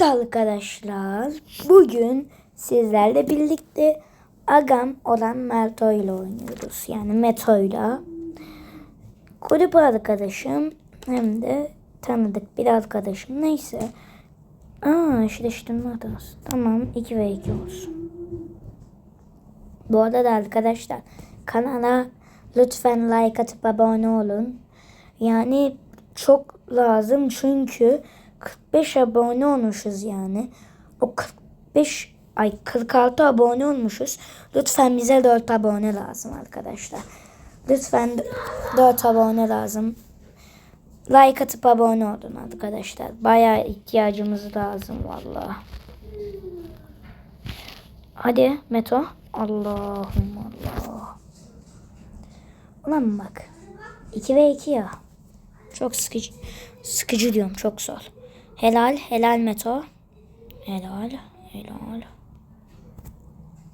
Arkadaşlar bugün sizlerle birlikte agam olan Merto ile oynuyoruz. Yani Meto ile. Kulüp arkadaşım hem de tanıdık bir arkadaşım. Neyse. Aa eşleştirme hatası. Tamam 2 ve 2 olsun. Bu arada arkadaşlar kanala lütfen like atıp abone olun. Yani çok lazım çünkü 45 abone olmuşuz yani. O 45 ay 46 abone olmuşuz. Lütfen bize 4 abone lazım arkadaşlar. Lütfen 4 abone lazım. Like atıp abone olun arkadaşlar. Bayağı ihtiyacımız lazım vallahi. Hadi Meto. Allah'ım Allah. Ulan bak. 2 ve 2 ya. Çok sıkıcı. Sıkıcı diyorum çok zor. Helal. Helal Meto. Helal. Helal.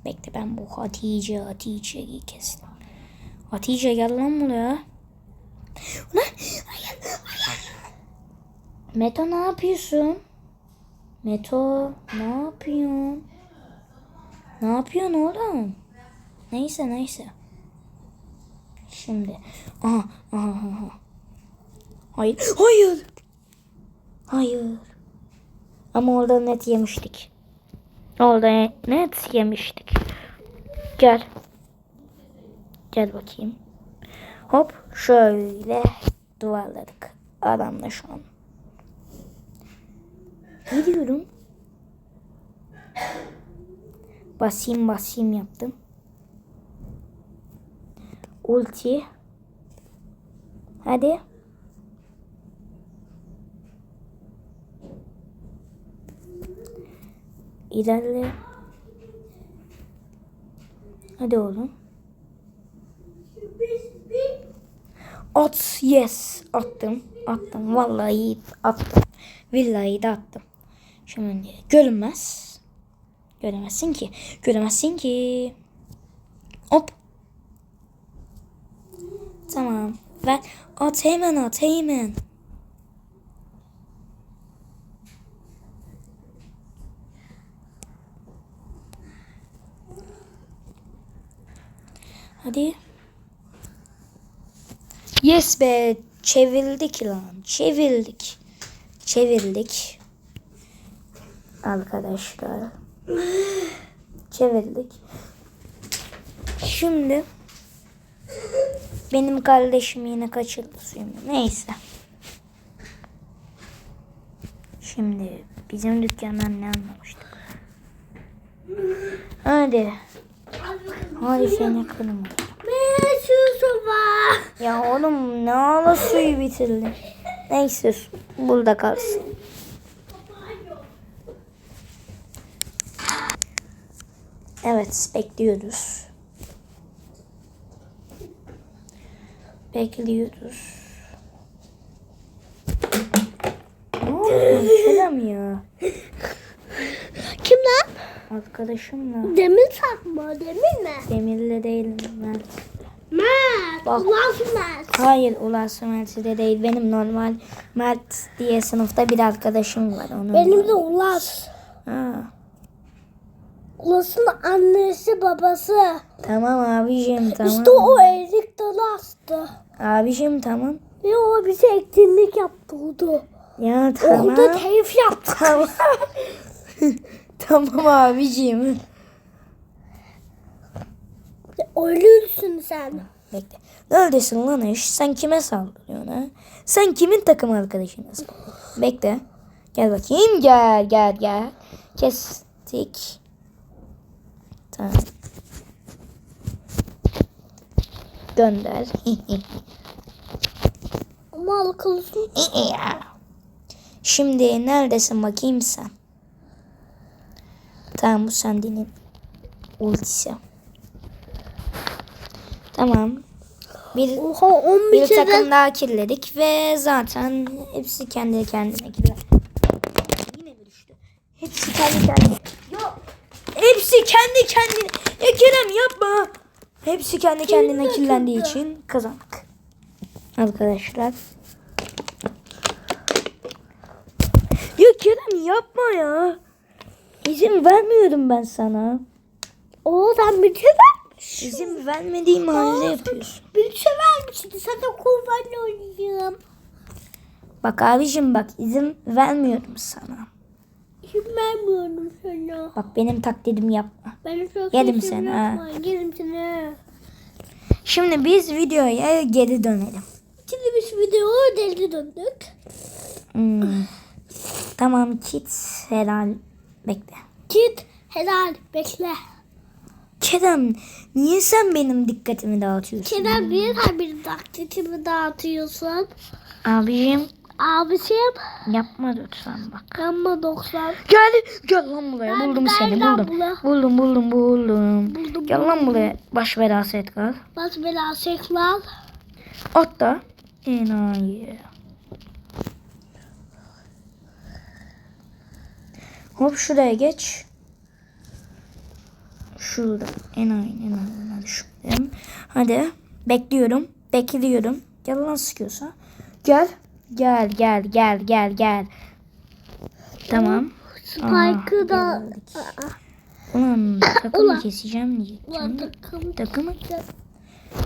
Bekle ben bu Hatice Hatice'yi kestim. Hatice gel lan buraya. Ulan. Meto ne yapıyorsun? Meto ne yapıyorsun? Ne yapıyorsun oğlum? Neyse neyse. Şimdi. Aha aha aha. Hayır. Hayır. Hayır. Ama orada net yemiştik. Orada net yemiştik. Gel. Gel bakayım. Hop şöyle duvarladık. Adamla şu an. Ne diyorum? Basayım basayım yaptım. Ulti. Hadi. İlerle. Hadi oğlum. At yes. Attım attım. Vallahi attım. Vallahi de attım. Şimdi görünmez. Göremezsin ki. Göremezsin ki. Hop. Tamam. Ver. At hemen at hemen hadi Yes be çevirdik lan. Çevirdik. Çevirdik. Arkadaşlar. Çevirdik. Şimdi benim kardeşim yine kaçırdı suyumu. Neyse. Şimdi bizim dükkandan ne anlamıştık? Hadi. Hadi seni kırma. Şu soba. Ya oğlum ne ala suyu bitirdin. Neyse burada kalsın. Evet bekliyoruz. Bekliyoruz. Oğlum Kerem ya. Kim lan? Arkadaşımla. Demir takma, demir mi? Demirle değil Mert. Mert. Bak. Ulan Mert. Hayır Ulas Mert'i de değil. Benim normal Mert diye sınıfta bir arkadaşım var. Onun Benim de Ulas. Ha. Ulas'ın annesi babası. Tamam abicim tamam. İşte o erik dalı astı. Abicim tamam. Ve o bize etkinlik yaptırdı. Ya tamam. Okulda keyif yaptı. tamam. tamam abicim. Ölürsün sen. Bekle. Neredesin lan iş? Sen kime saldırıyorsun ha? Sen kimin takım arkadaşınız? Bekle. Gel bakayım. Gel gel gel. Kestik. Tamam. Gönder. Ama akıllısın. Şimdi neredesin bakayım sen? Tamam bu Sandi'nin ultisi. Tamam. Bir, Oha 11 bir takım daha kirledik ve zaten hepsi kendi kendine kirler. Yine mi düştü? Hepsi kendi kendine. Ya hepsi kendi kendine. Ya Kerem yapma. Hepsi kendi kendine kirlendiği için kazandık. Arkadaşlar. Ya Kerem yapma ya. İzin vermiyorum ben sana. Oo sen bir şey vermiş. İzin vermediğim halde yapıyorsun. Bir şey vermişti. Sana kurban oynayayım. Bak abicim bak izin vermiyorum sana. Şimdi vermiyorum sana. Bak benim taklidimi yapma. Ben çok Yedim seni, ha. Yedim seni. Şimdi biz videoya geri dönelim. Şimdi biz videoya deli döndük. Hmm. Tamam kids helal. Bekle. Git helal bekle. Kerem niye sen benim dikkatimi dağıtıyorsun? Kerem niye sen benim taklitimi dağıtıyorsun? Abicim Abişim yapma lütfen bak. ama 90. Gel gel lan buraya Ben buldum seni buldum. bula? Buldum buldum buldum. Buldum, Gel lan buraya baş belası et kal. Bas bela seklan. At da. Enayi. Hop şuraya geç. Şurada. Enayi enayi enayi şuradayım. Hadi. Bekliyorum. Bekliyorum. Gel lan sıkıyorsa. Gel. Gel gel gel gel gel. Tamam. Spike'ı da. Ulan takımı keseceğim diye. Ulan takım. Takımı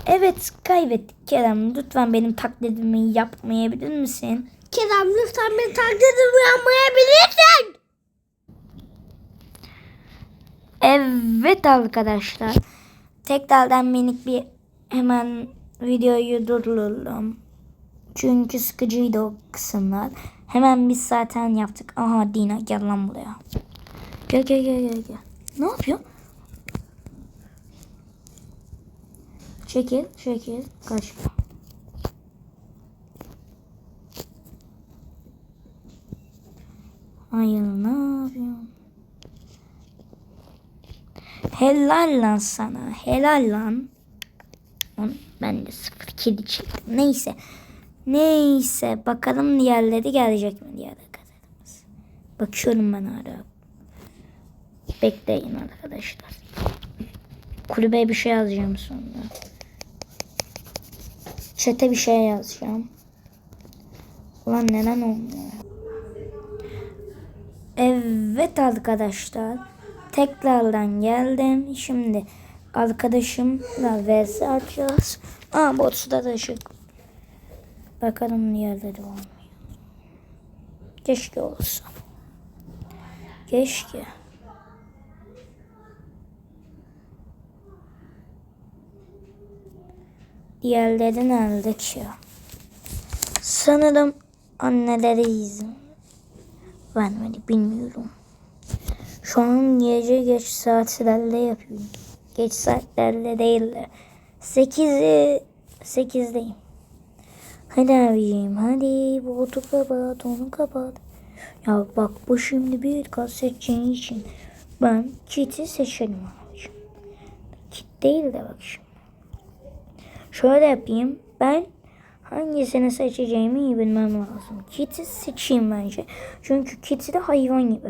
Evet kaybettik Kerem. Lütfen benim taklidimi yapmayabilir misin? Kerem lütfen beni taklitimi yapmayabilirsin. Evet arkadaşlar. Tekrardan minik bir hemen videoyu durduralım. Çünkü sıkıcıydı o kısımlar. Hemen biz zaten yaptık. Aha Dina gel lan buraya. Gel gel gel gel gel. Ne yapıyor? Çekil çekil. Kaçma. Hayır ne yapıyorsun? Helal lan sana. Helal lan. Ben de sıfır kedi çektim. Neyse. Neyse. Bakalım diğerleri gelecek mi diğer arkadaşlarımız. Bakıyorum ben hala. Bekleyin arkadaşlar. Kulübeye bir şey yazacağım sonra. Çete bir şey yazacağım. Ulan neden olmuyor? Evet arkadaşlar. Tekrardan geldim. Şimdi arkadaşımla vs açacağız. Aa bots'da da ışık. Bakalım diğerleri olmuyor. Keşke olsa. Keşke. Diğerleri nerede ki? Sanırım anneleri izin vermedi bilmiyorum. Şu an gece geç saatlerle yapıyorum. Geç saatlerle değil de. Sekizi, sekizdeyim. Hadi abiciğim hadi bu otu kapat onu kapat. Ya bak bu şimdi bir kat seçeceğin için ben kiti seçelim abicim. Kit değil de bak şimdi. Şöyle yapayım ben hangisini seçeceğimi iyi bilmem lazım. Kit'i seçeyim bence. Çünkü Kit'i de hayvan gibi.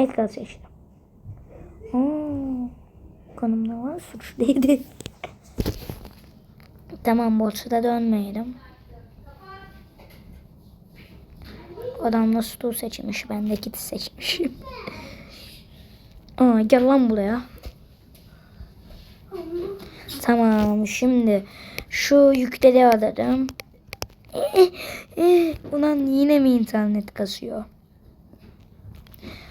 Ekran seçtim. Oo, kanımda var suç değildi. tamam borsada dönmeyelim. Adam da stool seçmiş. Ben de kiti seçmişim. Aa, gel lan buraya. Tamam şimdi şu yükleri aradım. Ulan yine mi internet kasıyor?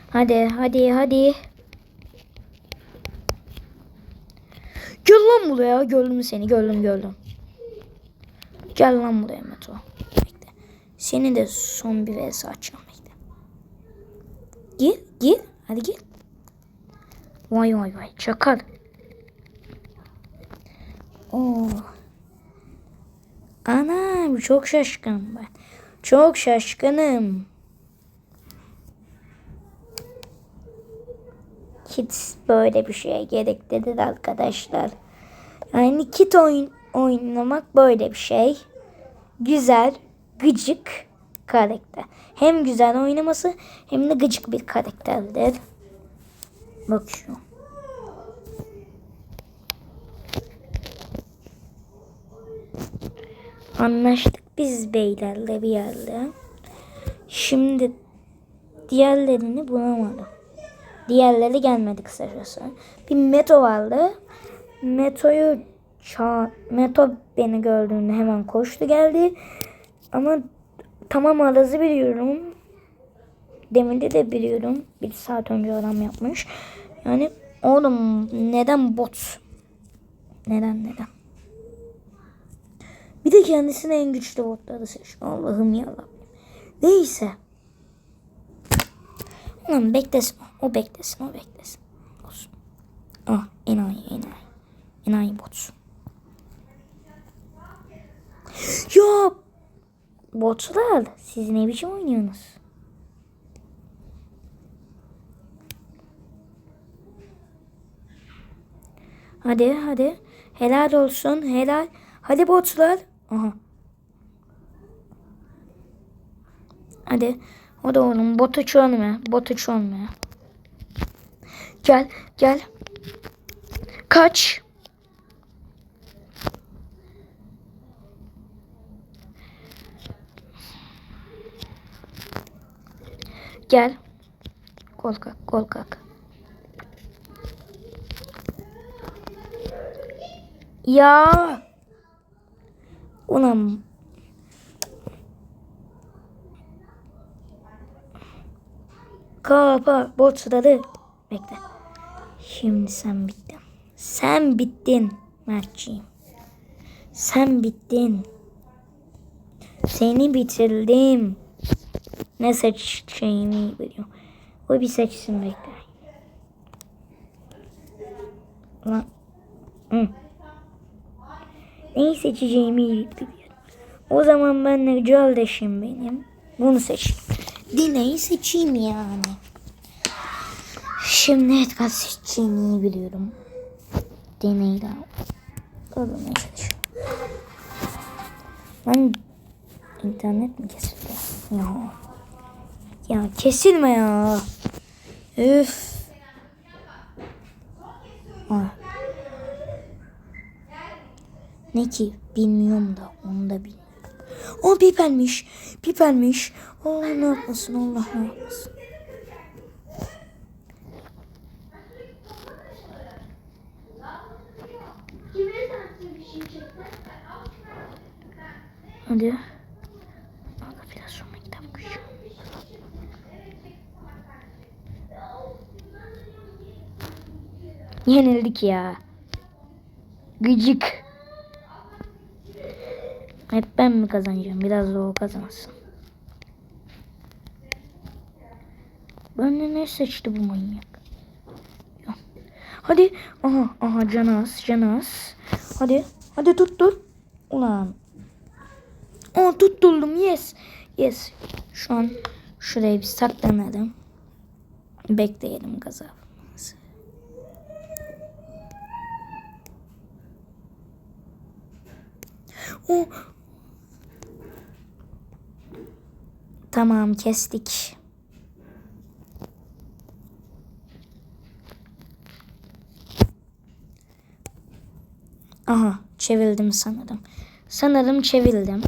Hadi hadi hadi. Gel lan buraya. Gördüm seni. Gördüm gördüm. Gel lan buraya Meto. Bekle. Seni de son bir vs açacağım. Bekle. Gel gel. Hadi gel. Vay vay vay. Çakal. Oo. Anam çok şaşkınım ben. Çok şaşkınım. Kit böyle bir şeye gereklidir arkadaşlar. Yani kit oyun oynamak böyle bir şey. Güzel, gıcık karakter. Hem güzel oynaması hem de gıcık bir karakterdir. Bakıyorum. Anlaştık biz beylerle bir yerde. Şimdi diğerlerini bulamadım. Diğerleri gelmedi kısacası. Bir Meto vardı. Meto'yu ça Meto beni gördüğünde hemen koştu geldi. Ama tamam Araz'ı biliyorum. Demir'i de biliyorum. Bir saat önce adam yapmış. Yani oğlum neden bot? Neden neden? Bir de kendisine en güçlü botları seç. Allah'ım ya Neyse. Ulan beklesin. O beklesin. O beklesin. Olsun. Ah enayi enayi. Enayi bot. Ya botlar siz ne biçim oynuyorsunuz? Hadi hadi. Helal olsun. Helal. Hadi botlar. Aha. Hadi. O da oğlum. Botu çölme. Botu çölme. Gel. Gel. Kaç. Gel. Kol kalk. Kol kalk. Ya. Ulan. Kapa botları. Bekle. Şimdi sen bittin. Sen bittin Mertciğim. Sen bittin. Seni bitirdim. Ne seçeceğimi biliyorum. O bir seçsin bekle. Lan. Hı. Neyi seçeceğimi biliyorum. O zaman ben de Caldeş'im benim. Bunu seçeyim. Dine'yi seçeyim yani. Şimdi Edgar seçeceğimi iyi biliyorum. Dine'yi de almaya çalışıyorum. Ben internet mi kesildi? Ya. Ya kesilme ya. Üf. Ah. Ne ki bilmiyorum da onu da bilmiyorum. O pipermiş. Pipermiş. Allah ne yapmasın Allah ne yapmasın. Hadi. Aga biraz sonra kitap okuyacağım. Yenildik ya. Gıcık. Hep ben mi kazanacağım? Biraz da o kazansın. Ben de ne seçti bu manyak? Ya. Hadi. Aha aha Canas Canas. Hadi. Hadi tuttur. Ulan. Aa tutturdum yes. Yes. Şu an şuraya bir saklanalım. Bekleyelim gazabımızı. O Tamam kestik. Aha çevirdim sanırım. Sanırım çevirdim.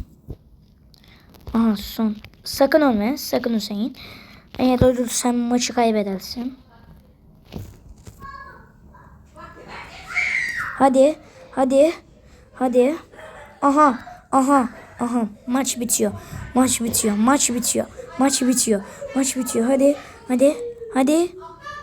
Aha son. Sakın ölme. Sakın Hüseyin. Eğer ölürsen maçı kaybedersin. Hadi. Hadi. Hadi. Aha. Aha. Aha. Maç bitiyor. Maç bitiyor. Maç bitiyor. Maç bitiyor. Maç bitiyor. Hadi. Hadi. Hadi.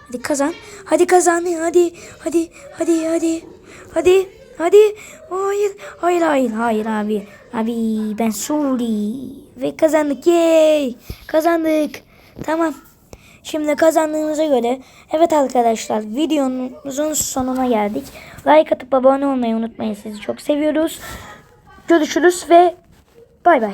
Hadi kazan. Hadi kazan. Hadi. Hadi. Hadi. Hadi. Hadi. Hadi. Hayır. Hayır. Hayır. Hayır abi. Abi ben Suri. Ve kazandık. Yay. Kazandık. Tamam. Şimdi kazandığınıza göre evet arkadaşlar videomuzun sonuna geldik. Like atıp abone olmayı unutmayın. Sizi çok seviyoruz. Görüşürüz ve bay bay.